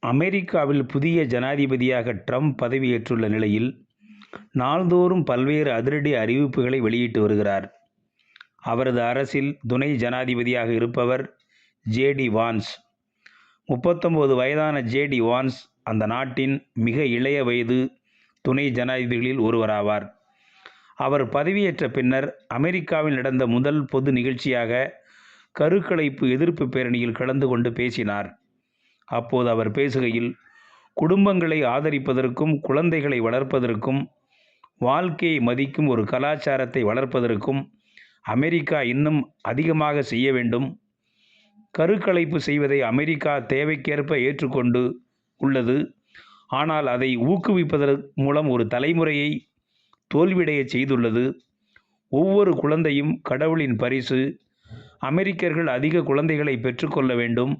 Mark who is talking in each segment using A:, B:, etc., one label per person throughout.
A: அமெரிக்காவில் புதிய ஜனாதிபதியாக ட்ரம்ப் பதவியேற்றுள்ள நிலையில் நாள்தோறும் பல்வேறு அதிரடி அறிவிப்புகளை வெளியிட்டு வருகிறார். அவரது அரசில் துணை ஜனாதிபதியாக இருப்பவர் ஜேடி வான்ஸ். முப்பத்தொம்போது வயதான ஜேடி வான்ஸ் அந்த நாட்டின் மிக இளைய வயது துணை ஜனாதிபதிகளில் ஒருவராவார். அவர் பதவியேற்ற பின்னர் அமெரிக்காவில் நடந்த முதல் பொது நிகழ்ச்சியாக கருக்கலைப்பு எதிர்ப்பு பேரணியில் கலந்து கொண்டு பேசினார். அப்போது அவர் பேசுகையில் குடும்பங்களை ஆதரிப்பதற்கும் குழந்தைகளை வளர்ப்பதற்கும் வாழ்க்கையை மதிக்கும் ஒரு கலாச்சாரத்தை வளர்ப்பதற்கும் அமெரிக்கா இன்னும் அதிகமாக செய்ய வேண்டும். கருக்கலைப்பு செய்வதை அமெரிக்கா தேவைக்கேற்ப ஏற்றுக்கொண்டு உள்ளது. ஆனால் அதை ஊக்குவிப்பதன் மூலம் ஒரு தலைமுறையை தோல்வியடைய செய்துள்ளது. ஒவ்வொரு குழந்தையும் கடவுளின் பரிசு அமெரிக்கர்கள் அதிக குழந்தைகளை பெற்றுக்கொள்ள வேண்டும்.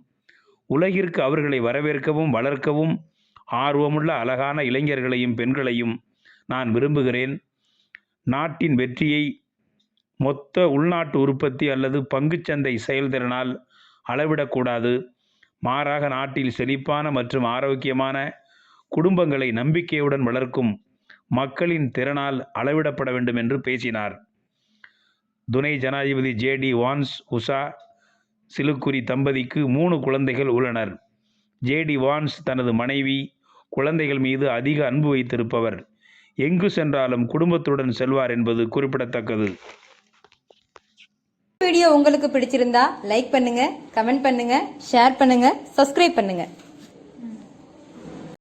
A: உலகிற்கு அவர்களை வரவேற்கவும் வளர்க்கவும் ஆர்வமுள்ள அழகான இளைஞர்களையும் பெண்களையும் நான் விரும்புகிறேன். நாட்டின் வெற்றியை மொத்த உள்நாட்டு உற்பத்தி அல்லது பங்குச்சந்தை செயல்திறனால் அளவிடக்கூடாது மாறாக நாட்டில் செழிப்பான மற்றும் ஆரோக்கியமான குடும்பங்களை நம்பிக்கையுடன் வளர்க்கும் மக்களின் திறனால் அளவிடப்பட வேண்டும் என்று பேசினார். துணை ஜனாதிபதி ஜேடி வான்ஸ் உஷா சிலுக்குரி தம்பதிக்கு மூணு குழந்தைகள் உள்ளனர். ஜேடி வான்ஸ் தனது மனைவி குழந்தைகள் மீது அதிக அன்பு வைத்திருப்பவர். எங்கு சென்றாலும் குடும்பத்துடன் செல்வார் என்பது குறிப்பிடத்தக்கது.
B: வீடியோ உங்களுக்கு பிடிச்சிருந்தா லைக் பண்ணுங்க கமெண்ட் பண்ணுங்க ஷேர் பண்ணுங்க சப்ஸ்கிரைப் பண்ணுங்க.